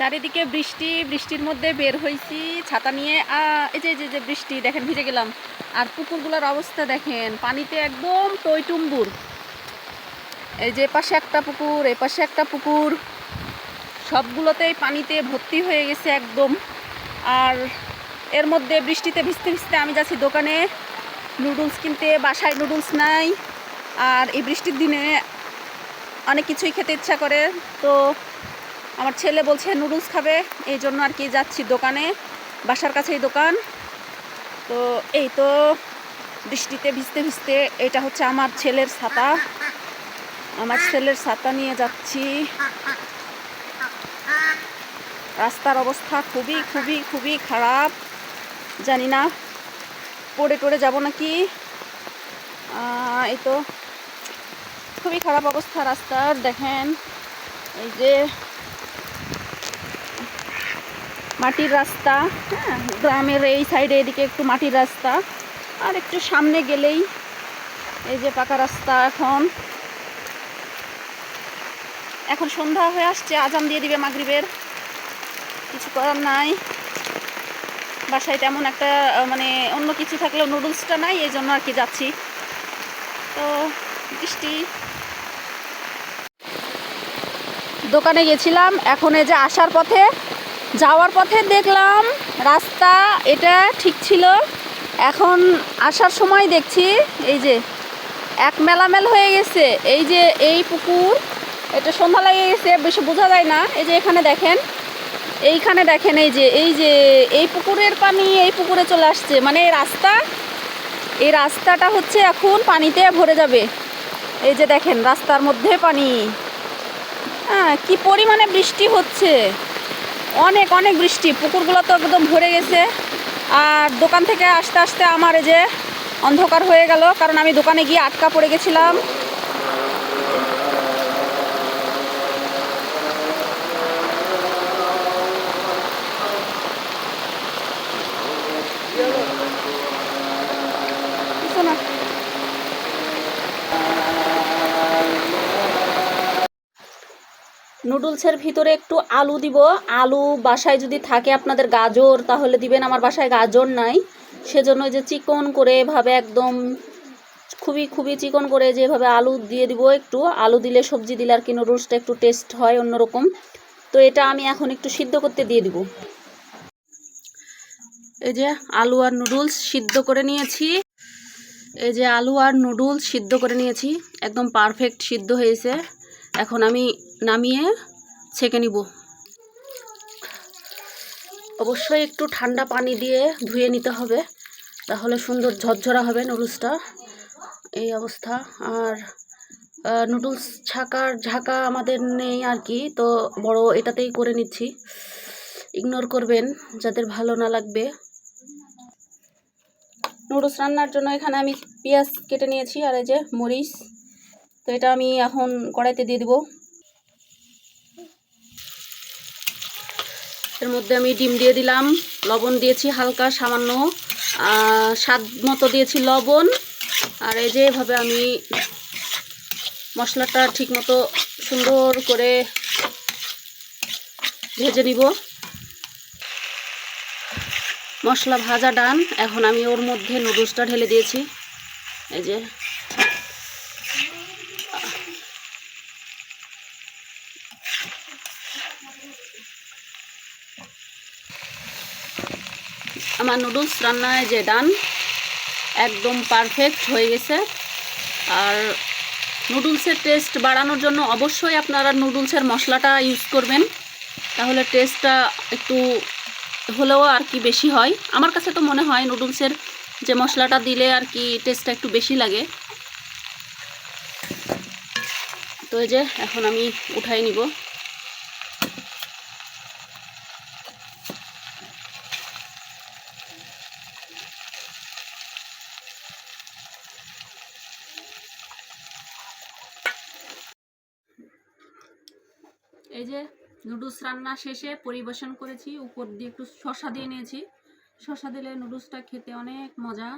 চারিদিকে বৃষ্টি, বৃষ্টির মধ্যে বের হয়েছি ছাতা নিয়ে এই যে যে যে বৃষ্টি, দেখেন, ভিজে গেলাম। আর পুকুরগুলোর অবস্থা দেখেন, পানিতে একদম টইটুম্বুর। এই যে পাশে একটা পুকুর, এই পাশে একটা পুকুর, সবগুলোতেই পানিতে ভর্তি হয়ে গেছে একদম। আর এর মধ্যে বৃষ্টিতে ভিজতে ভিজতে আমি যাচ্ছি দোকানে, নুডলস কিনতে, বাসায় নুডলস নাই। আর এই বৃষ্টির দিনে অনেক কিছুই খেতে ইচ্ছা করে, তো আমার ছেলে বলছে, নুডলস খাবে। এই জন্য আর কি যাচ্ছি দোকানে, বাসার কাছেই দোকান। তো এই তো বৃষ্টিতে ভিজতে ভিজতে এটা হচ্ছে আমার ছেলের ছাতা। আমার ছেলের ছাতা নিয়ে যাচ্ছি। রাস্তার অবস্থা খুবই খুবই খুবই খারাপ। জানি না, পড়ে টড়ে যাব নাকি? এই তো খুবই খারাপ অবস্থা রাস্তার, দেখেন। এই যে মাটির রাস্তা হ্যাঁ গ্রামের এই সাইডে এদিকে একটু মাটির রাস্তা। আর একটু সামনে গেলেই এই যে পাকা রাস্তা এখন। এখন সন্ধ্যা হয়ে আসছে, আজান দিয়ে দিবে মাগরিবের। কিছু করার নাই। বাসায় তেমন একটা মানে অন্য কিছু থাকলেও নুডলসটা নাই, এই জন্য আর কি যাচ্ছি। তো বৃষ্টি। দোকানে গেছিলাম, এখন এই যে আসার পথে যাওয়ার পথে দেখলাম রাস্তা এটা ঠিক ছিল। এখন আসার সময় দেখছি এই যে এক মেলামেল হয়ে গেছে। এই যে এই পুকুর, এটা সন্ধ্যা লেগে গেছে, বেশি বোঝা যায় না। এই যে এখানে দেখেন, এইখানে দেখেন এই যে এই যে এই পুকুরের পানি এই পুকুরে চলে আসছে। মানে এই রাস্তা, এই রাস্তাটা হচ্ছে এখন পানিতে ভরে যাবে। এই যে দেখেন রাস্তার মধ্যে পানি। হ্যাঁ কী পরিমাণে বৃষ্টি হচ্ছে। অনেক অনেক বৃষ্টি। পুকুরগুলো তো একদম ভরে গেছে। আর দোকান থেকে আস্তে আস্তে আমার যে অন্ধকার হয়ে গেল, কারণ আমি দোকানে গিয়ে আটকা পড়ে গেছিলাম। নুডলসের ভিতরে একটু আলু দিব। আলু বাসায় যদি থাকে আপনাদের গাজর, তাহলে দিবেন। আমার বাসায় গাজর নাই। সেজন্য যে চিকন করে এভাবে একদম খুবই খুবই চিকন করে যেভাবে আলু দিয়ে দিব একটু। আলু দিলে সবজি দিলে আর কি নুডলসটা একটু টেস্ট হয় অন্যরকম। তো এটা আমি এখন একটু সিদ্ধ করতে দিয়ে দিব। এই যে আলু আর নুডলস সিদ্ধ করে নিয়েছি। এই যে আলু আর নুডলস সিদ্ধ করে নিয়েছি। একদম পারফেক্ট সিদ্ধ হয়েছে। এখন আমি নামিয়ে ছেঁকে নিব। অবশ্যই একটু ঠান্ডা পানি দিয়ে ধুয়ে নিতে হবে, তাহলে সুন্দর ঝরঝরা হবে নুডলসটা। এই অবস্থা। আর নুডলস ছাকার ঝাঁকা আমাদের নেই আর কি, তো বড় এটাতেই করে নিচ্ছি। ইগনোর করবেন, যাদের ভালো না লাগবে। নুডলস রান্নার জন্য এখানে আমি পেঁয়াজ কেটে নিয়েছি, আর এই যে মরিচ তো এটা আমি এখন কড়াইতে দিয়ে দিব। এর মধ্যে আমি ডিম দিয়ে দিলাম, লবণ দিয়েছি হালকা সামান্য স্বাদ মতো দিয়েছি লবণ। আর এই যে এভাবে আমি মশলাটা ঠিকমতো সুন্দর করে ভেজে নিব। মশলা ভাজা ডান, এখন আমি ওর মধ্যে নুডলসটা ঢেলে দিয়েছি। এই যে আমার নুডলস রান্নায় যে ডান, একদম পারফেক্ট হয়ে গেছে। আর নুডলসের টেস্ট বাড়ানোর জন্য অবশ্যই আপনারা নুডলসের মশলাটা ইউজ করবেন। তাহলে টেস্টটা একটু হলেও আর কি বেশি হয়। আমার কাছে তো মনে হয় নুডলসের যে মশলাটা দিলে আর কি টেস্টটা একটু বেশি লাগে। তো এই যে, এখন আমি উঠাই নিব। এই যে নুডলস রান্না শেষে পরিবেশন করেছি। উপর দিয়ে একটু শশা দিয়ে নিয়েছি। শশা দিলে নুডলসটা খেতে অনেক মজা।